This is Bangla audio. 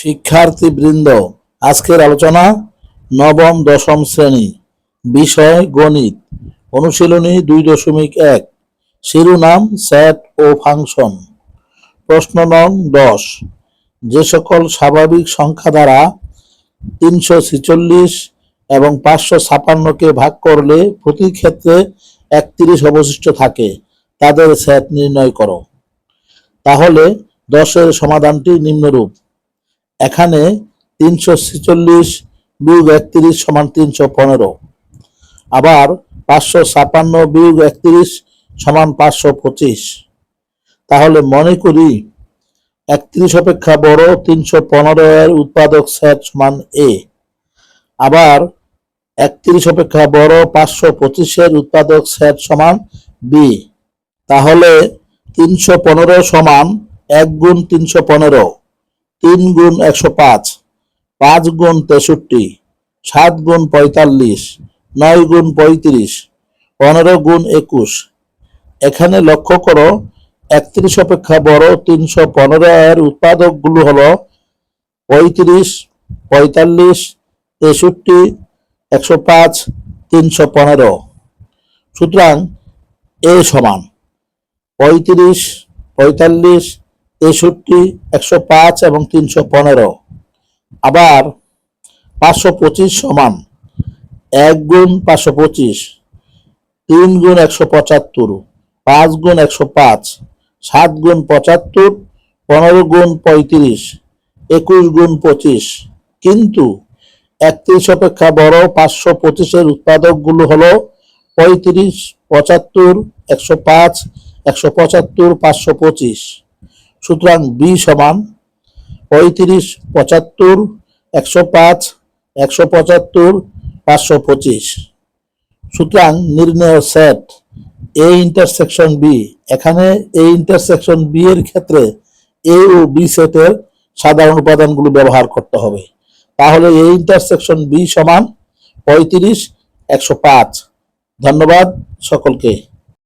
শিক্ষার্থীবৃন্দ, আজকের আলোচনা নবম, দশম শ্রেণি, বিষয় গণিত, অনুশীলনী দুই দশমিক এক, শিরোনাম সেট ও ফাংশন। প্রশ্ন নং দশ, যে সকল স্বাভাবিক সংখ্যা দ্বারা তিনশো ছিচল্লিশ এবং পাঁচশো ছাপান্নকে ভাগ করলে প্রতি ক্ষেত্রে একত্রিশ অবশিষ্ট থাকে, তাদের সেট নির্ণয় করো। তাহলে দশের সমাধানটি নিম্নরূপ। এখানে তিনশো ছেচল্লিশ বিয়োগ একত্রিশ সমান তিনশো পনেরো। আবার পাঁচশো ছাপান্ন বিয়োগ একত্রিশ সমান পাঁচশো পঁচিশ। তাহলে মনে করি একত্রিশ অপেক্ষা বড়, তিনশো পনেরো এর উৎপাদক সেট সমান এ। আবার একত্রিশ অপেক্ষা বড়, পাঁচশো পঁচিশের উৎপাদক সেট সমান বি। তাহলে তিনশো পনেরো সমান এক গুণ তিনশো পনেরো। তিন গুণ একশো পাঁচ পাঁচ গুণ তেষট্টি, সাত গুণ পঁয়তাল্লিশ, নয় গুণ পঁয়ত্রিশ, পনেরো গুণ একুশ। এখানে লক্ষ্য করো, একত্রিশ অপেক্ষা বড় তিনশো পনেরো এর উৎপাদকগুলো হলো পঁয়ত্রিশ, পঁয়তাল্লিশ, তেষট্টি, একশো পাঁচ, তিনশো পনেরো। সুতরাং এ সমান, পঁয়ত্রিশ, পঁয়তাল্লিশ তেষট্টি, একশো পাঁচ এবং তিনশো পনেরো। আবার পাঁচশো পঁচিশ সমান এক গুণ পাঁচশো পঁচিশ, তিন গুণ একশো পঁচাত্তর, পাঁচ গুণ একশো পাঁচ, সাত গুণ পঁচাত্তর, পনেরো গুণ পঁয়ত্রিশ, একুশ গুণ পঁচিশ। কিন্তু একত্রিশ অপেক্ষা বড় পাঁচশো পঁচিশের উৎপাদকগুলো হলো পঁয়ত্রিশ, পঁচাত্তর, একশো পাঁচ, একশো পঁচাত্তর, পাঁচশো পঁচিশ। সুতরাং বি সমান পঁয়ত্রিশ, পঁচাত্তর, একশো পাঁচ, একশো পঁচাত্তর, পাঁচশো পঁচিশ। সুতরাং নির্ণয় সেট এ ইন্টারসেকশন বি। এখানে এ ইন্টারসেকশন বি এর ক্ষেত্রে এ ও বি সেটের সাধারণ উপাদানগুলো ব্যবহার করতে হবে। তাহলে এ ইন্টারসেকশন বি সমান পঁয়ত্রিশ, একশো পাঁচ। ধন্যবাদ সকলকে।